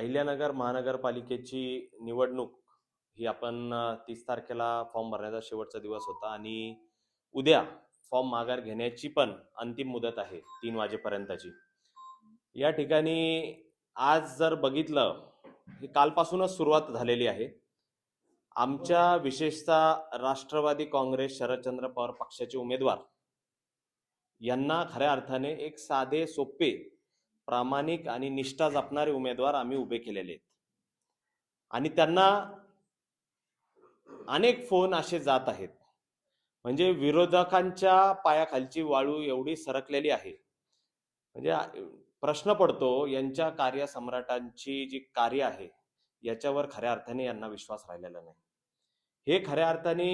अहिल्यानगर महानगरपालिकेची निवडणूक ही आपण तीस तारखेला फॉर्म भरण्याचा शेवटचा दिवस होता आणि उद्या फॉर्म माघार घेण्याची पण अंतिम मुदत आहे तीन वाजेपर्यंतची. या ठिकाणी आज जर बघितलं ही कालपासूनच सुरुवात झालेली आहे. आमच्या विशेषतः राष्ट्रवादी काँग्रेस शरदचंद्र पवार पक्षाचे उमेदवार यांना खऱ्या अर्थाने एक साधे सोपे प्रामाणिक आणि निष्ठा जपणारे उमेदवार आम्ही उभे केलेले आहेत. आणि त्यांना अनेक फोन असे जात आहेत. म्हणजे विरोधकांच्या पायाखालची वाळू एवढी सरकलेली आहे. म्हणजे प्रश्न पडतो यांच्या कार्यसम्राटांची जी कार्य आहे याच्यावर खऱ्या अर्थाने यांना विश्वास राहिलेला नाही. हे खऱ्या अर्थाने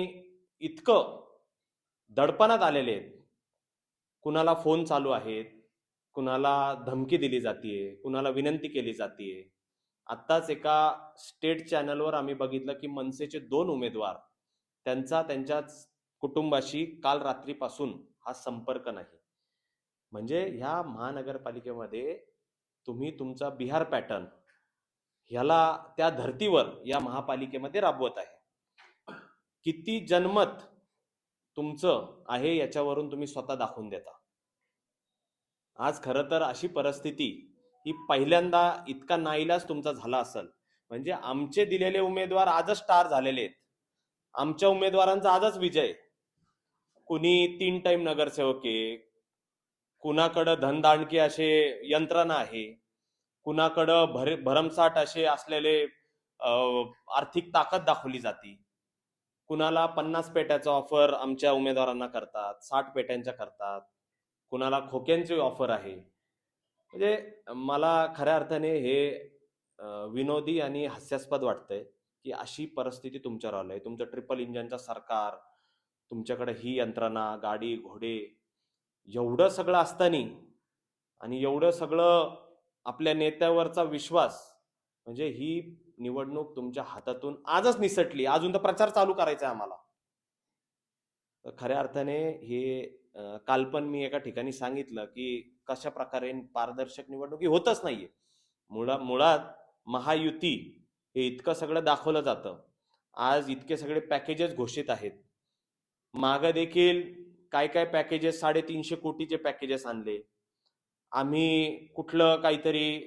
इतकं दडपणात आलेले आहेत. कुणाला फोन चालू आहेत कुणाला धमकी दिली जातीये कुणाला विनंती केली जातीये. आत्ताच एका स्टेट चॅनलवर आम्ही बघितलं की मनसेचे दोन उमेदवार त्यांचा त्यांच्याच कुटुंबाशी काल रात्रीपासून हा संपर्क नाही. म्हणजे ह्या महानगरपालिकेमध्ये तुम्ही तुमचा बिहार पॅटर्न ह्याला त्या धर्तीवर या महापालिकेमध्ये राबवत आहे. किती जनमत तुमचं आहे याच्यावरून तुम्ही स्वतः दाखवून देता. आज खरं तर अशी परिस्थिती ही पहिल्यांदा इतका नाईलाज तुमचा झाला असेल. म्हणजे आमचे दिलेले उमेदवार आजच स्टार झालेले आहेत. आमच्या उमेदवारांचा आजच विजय. कुणी तीन टाइम नगरसेवक आहे कुणाकडं धनदांडके असे यंत्रणा आहे कुणाकडं भर भरमसाठ असे असलेले आर्थिक ताकद दाखवली जाते. कुणाला पन्नास पेट्याचा ऑफर आमच्या उमेदवारांना करतात साठ पेट्यांच्या करतात. कुणाला खोक्यांची ऑफर आहे. म्हणजे मला खऱ्या अर्थाने हे विनोदी आणि हास्यास्पद वाटतंय की अशी परिस्थिती तुमच्यावर आलंय. तुमचं ट्रिपल इंजनचं सरकार तुमच्याकडे ही यंत्रणा गाडी घोडे एवढं सगळं असताना आणि एवढं सगळं आपल्या नेत्यावरचा विश्वास म्हणजे ही निवडणूक तुमच्या हातातून आजच निसटली. अजून तर प्रचार चालू करायचा आहे आम्हाला. तर खऱ्या अर्थाने हे काल पण मी एका ठिकाणी सांगितलं की कशा प्रकारे पारदर्शक निवडणुकी होतच नाहीये. मुळा मुळात महायुती हे इतकं सगळं दाखवलं जातं. आज इतके सगळे पॅकेजेस घोषित आहेत. मागं देखील काय काय पॅकेजेस साडेतीनशे कोटीचे पॅकेजेस आणले. आम्ही कुठलं काहीतरी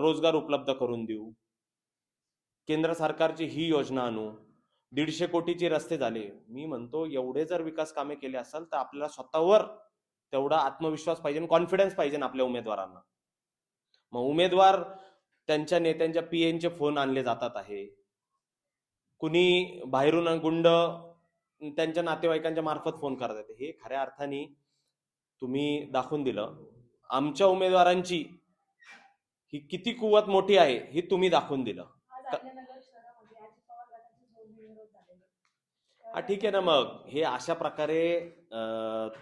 रोजगार उपलब्ध करून देऊ. केंद्र सरकारची ही योजना आणू. दीडशे कोटीचे रस्ते झाले. मी म्हणतो एवढे जर विकास कामे केले असेल तर आपल्याला स्वतःवर तेवढा आत्मविश्वास पाहिजे कॉन्फिडन्स पाहिजे आपल्या उमेदवारांना. मग उमेदवार त्यांच्या नेत्यांच्या पीएनचे फोन आणले जातात आहे. कुणी बाहेरून गुंड त्यांच्या नातेवाईकांच्या मार्फत फोन करत आहेत हे खऱ्या अर्थाने तुम्ही दाखवून दिलं. आमच्या उमेदवारांची ही किती कुवत मोठी आहे ही तुम्ही दाखवून दिलं आज क- अहिल्यानगर शहरामध्ये अजित पवार गटाचे जोरदार विरोध झालेले हा ठीक आहे ना मग. हे अशा प्रकारे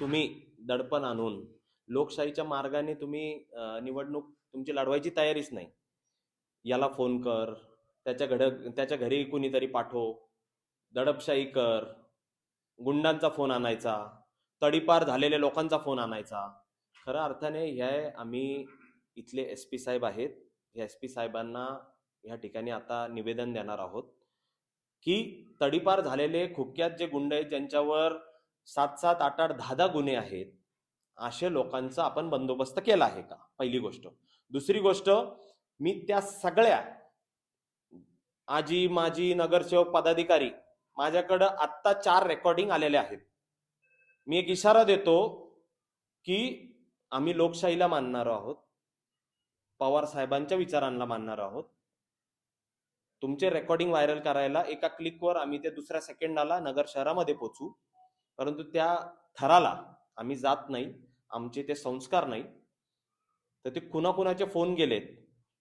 तुम्ही दडपण आणून लोकशाहीच्या मार्गाने तुम्ही निवडणूक तुमची लढवायची तयारीच नाही. याला फोन कर त्याच्या घड त्याच्या घरी कुणीतरी पाठव दडपशाही कर गुंडांचा फोन आणायचा तडीपार झालेल्या लोकांचा फोन आणायचा. खऱ्या अर्थाने हे आम्ही इथले एस पी साहेब आहेत. या एस पी साहेबांना या ठिकाणी आता निवेदन देणार आहोत. की तडीपार झालेले खुक्यात जे गुंड आहेत ज्यांच्यावर सात सात आठ आठ दहा दहा गुन्हे आहेत असे लोकांचा आपण बंदोबस्त केला आहे का? पहिली गोष्ट. दुसरी गोष्ट मी त्या सगळ्या आजी माजी नगरसेवक पदाधिकारी माझ्याकडं आत्ता चार रेकॉर्डिंग आलेले आहेत. मी एक इशारा देतो की आम्ही लोकशाहीला मानणार आहोत पवार साहेबांच्या विचारांना मानणार आहोत. तुमचे रेकॉर्डिंग व्हायरल करायला एका क्लिकवर आम्ही ते दुसऱ्या सेकंडाला नगर शहरामध्ये पोचू परंतु त्या थराला आम्ही जात नाही आमचे ते संस्कार नाही. तर ते कुणाकुणाचे फोन गेलेत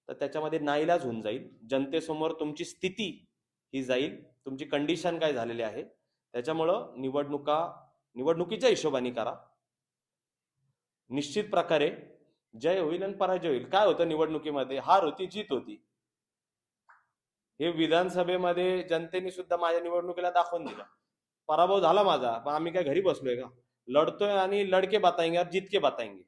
तर त्याच्यामध्ये नाईलाज होऊन जाईल. जनतेसमोर तुमची स्थिती ही जाईल. तुमची कंडिशन काय झालेली आहे त्याच्यामुळं निवडणुका निवडणुकीच्या हिशोबाने करा. निश्चित प्रकारे जय होईल आणि पराजय होईल. काय होतं निवडणुकीमध्ये? हार होती जीत होती. हे विधानसभेमध्ये जनतेने सुद्धा माझ्या निवडणुकीला दाखवून दिलं. पराभव झाला माझा पण आम्ही काय घरी बसलोय का? लढतोय आणि लडके बताएंगे और जीत के बताएंगे